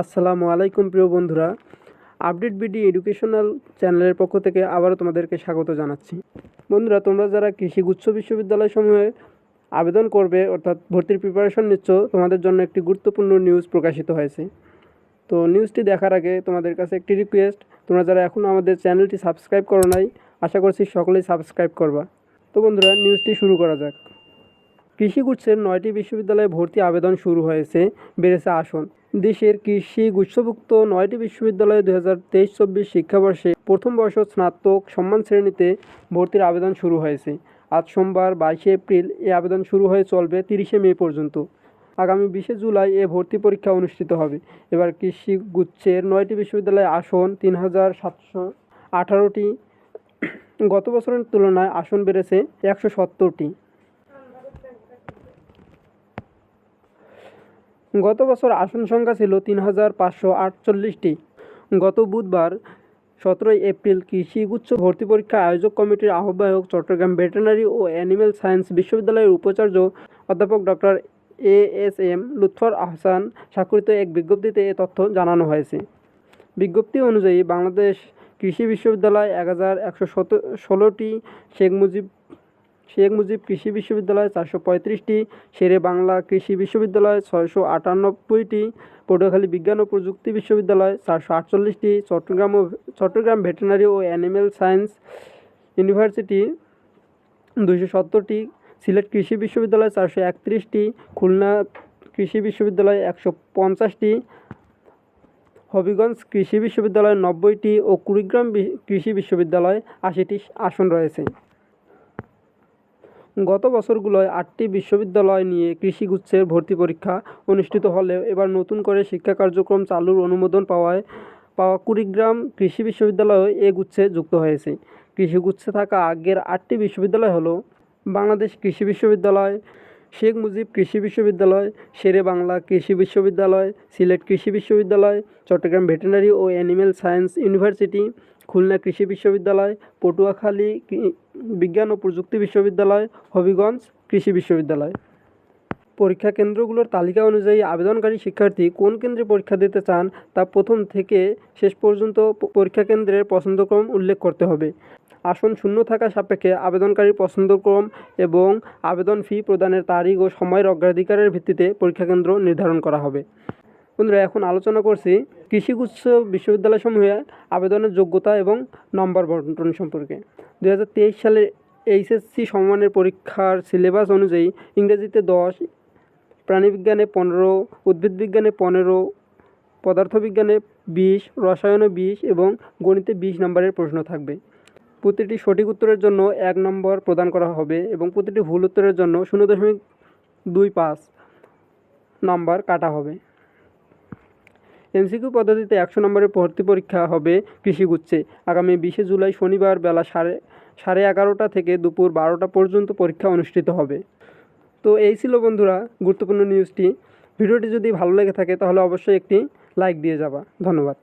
আসসালামু আলাইকুম প্রিয় বন্ধুরা। আপডেট বিডি এডুকেশনাল চ্যানেলের পক্ষ থেকে আবারও তোমাদেরকে স্বাগত জানাচ্ছি। বন্ধুরা, তোমরা যারা কৃষি গুচ্ছ বিশ্ববিদ্যালয় সমূহে আবেদন করবে, অর্থাৎ ভর্তির প্রিপারেশন নিচ্ছ, তোমাদের জন্য একটি গুরুত্বপূর্ণ নিউজ প্রকাশিত হয়েছে। তো নিউজটি দেখার আগে তোমাদের কাছে একটি রিকোয়েস্ট তোমরা যারা এখনও আমাদের চ্যানেলটি সাবস্ক্রাইব করো নাই, আশা করছি সকলেই সাবস্ক্রাইব করবা। তো বন্ধুরা নিউজটি শুরু করা যাক। কৃষিগুচ্ছের নয়টি বিশ্ববিদ্যালয়ে ভর্তি আবেদন শুরু হয়েছে, বেড়েছে আসন। দেশের কৃষি গুচ্ছভুক্ত নয়টি বিশ্ববিদ্যালয়ে দু হাজার তেইশ চব্বিশ শিক্ষাবর্ষে প্রথম বর্ষ স্নাতক সম্মান শ্রেণীতে ভর্তির আবেদন শুরু হয়েছে। আজ সোমবার বাইশে এপ্রিল এ আবেদন শুরু হয়ে চলবে তিরিশে মে পর্যন্ত। আগামী বিশে জুলাই এ ভর্তি পরীক্ষা অনুষ্ঠিত হবে। এবার কৃষি গুচ্ছের নয়টি বিশ্ববিদ্যালয়ে আসন তিন হাজার সাতশো আঠারোটি। গত বছরের তুলনায় আসন বেড়েছে একশো সত্তরটি। গত বছর আসন সংখ্যা ছিল তিন হাজার পাঁচশো আটচল্লিশটি। গত বুধবার সতেরোই এপ্রিল কৃষি গুচ্ছ ভর্তি পরীক্ষা আয়োজক কমিটির আহ্বায়ক চট্টগ্রাম ভেটেনারি ও অ্যানিম্যাল সায়েন্স বিশ্ববিদ্যালয়ের উপাচার্য অধ্যাপক doctor A S M Lutfor Ahsan স্বাক্ষরিত এক বিজ্ঞপ্তিতে এ তথ্য জানানো হয়েছে। বিজ্ঞপ্তি অনুযায়ী বাংলাদেশ কৃষি বিশ্ববিদ্যালয় এক হাজার একশো ষোলোটি শেখ মুজিব শেখ মুজিব কৃষি বিশ্ববিদ্যালয় চারশো পঁয়ত্রিশটি, শেরে বাংলা কৃষি বিশ্ববিদ্যালয় ছয়শো আটানব্বইটি, পটুয়াখালী বিজ্ঞান ও প্রযুক্তি বিশ্ববিদ্যালয় চারশো আটচল্লিশটি, চট্টগ্রাম ও, চট্টগ্রাম ভেটেরিনারি ও অ্যানিম্যাল সায়েন্স ইউনিভার্সিটি দুশো সত্তরটি, সিলেট কৃষি বিশ্ববিদ্যালয় চারশো একত্রিশটি, খুলনা কৃষি বিশ্ববিদ্যালয় একশো পঞ্চাশটি, হবিগঞ্জ কৃষি বিশ্ববিদ্যালয় নব্বইটি ও কুড়িগ্রাম কৃষি বিশ্ববিদ্যালয় আশিটি আসন রয়েছে। গত বছরগুলোয় আটটি বিশ্ববিদ্যালয় নিয়ে কৃষিগুচ্ছের ভর্তি পরীক্ষা অনুষ্ঠিত হলেও এবার নতুন করে শিক্ষা কার্যক্রম চালুর অনুমোদন পাওয়ায়, পাওয়া কুড়িগ্রাম কৃষি বিশ্ববিদ্যালয় এ গুচ্ছে যুক্ত হয়েছে। কৃষিগুচ্ছে থাকা আগের আটটি বিশ্ববিদ্যালয় হলো বাংলাদেশ কৃষি বিশ্ববিদ্যালয়, শেখ মুজিব কৃষি বিশ্ববিদ্যালয়, শেরে বাংলা কৃষি বিশ্ববিদ্যালয়, সিলেট কৃষি বিশ্ববিদ্যালয়, চট্টগ্রাম ভেটেরিনারি ও অ্যানিম্যাল সায়েন্স ইউনিভার্সিটি খুলনা কৃষি বিশ্ববিদ্যালয়, পটুয়াখালী বিজ্ঞান ও প্রযুক্তি বিশ্ববিদ্যালয়, হবিগঞ্জ কৃষি বিশ্ববিদ্যালয়। পরীক্ষা কেন্দ্রগুলোর তালিকা অনুযায়ী আবেদনকারী শিক্ষার্থী কোন কেন্দ্রে পরীক্ষা দিতে চান তা প্রথম থেকে শেষ পর্যন্ত পরীক্ষা কেন্দ্রের পছন্দক্রম উল্লেখ করতে হবে। আসন শূন্য থাকা সাপেক্ষে আবেদনকারীর পছন্দক্রম এবং আবেদন ফি প্রদানের তারিখ ও সময়ের অগ্রাধিকারের ভিত্তিতে পরীক্ষা কেন্দ্র নির্ধারণ করা হবে। বন্ধুরা, এখন আলোচনা করছি কৃষি কৃষিগুচ্ছ বিশ্ববিদ্যালয়সমূহে আবেদনের যোগ্যতা এবং নম্বর বন্টন সম্পর্কে। দু হাজার তেইশ সালের এইচএসসি সমমানের পরীক্ষার সিলেবাস অনুযায়ী ইংরেজিতে দশ, প্রাণীবিজ্ঞানে পনেরো উদ্ভিদ বিজ্ঞানে পনেরো, পদার্থবিজ্ঞানে বিশ, রসায়নে বিশ এবং গণিতে বিশ নম্বরের প্রশ্ন থাকবে। প্রতিটি সঠিক উত্তরের জন্য এক নম্বর প্রদান করা হবে এবং প্রতিটি ভুল উত্তরের জন্য শূন্য দশমিক দুই পাঁচ নম্বর কাটা হবে। এমসিকিউ পদ্ধতিতে একশো নম্বরের ভর্তি পরীক্ষা হবে কৃষিগুচ্ছে। আগামী বিশে জুলাই শনিবার বেলা সাড়ে সাড়ে এগারোটা থেকে দুপুর বারোটা পর্যন্ত পরীক্ষা অনুষ্ঠিত হবে। তো এই ছিল বন্ধুরা গুরুত্বপূর্ণ নিউজটি ভিডিওটি যদি ভালো লেগে থাকে তাহলে অবশ্যই একটি লাইক দিয়ে যাবা। ধন্যবাদ।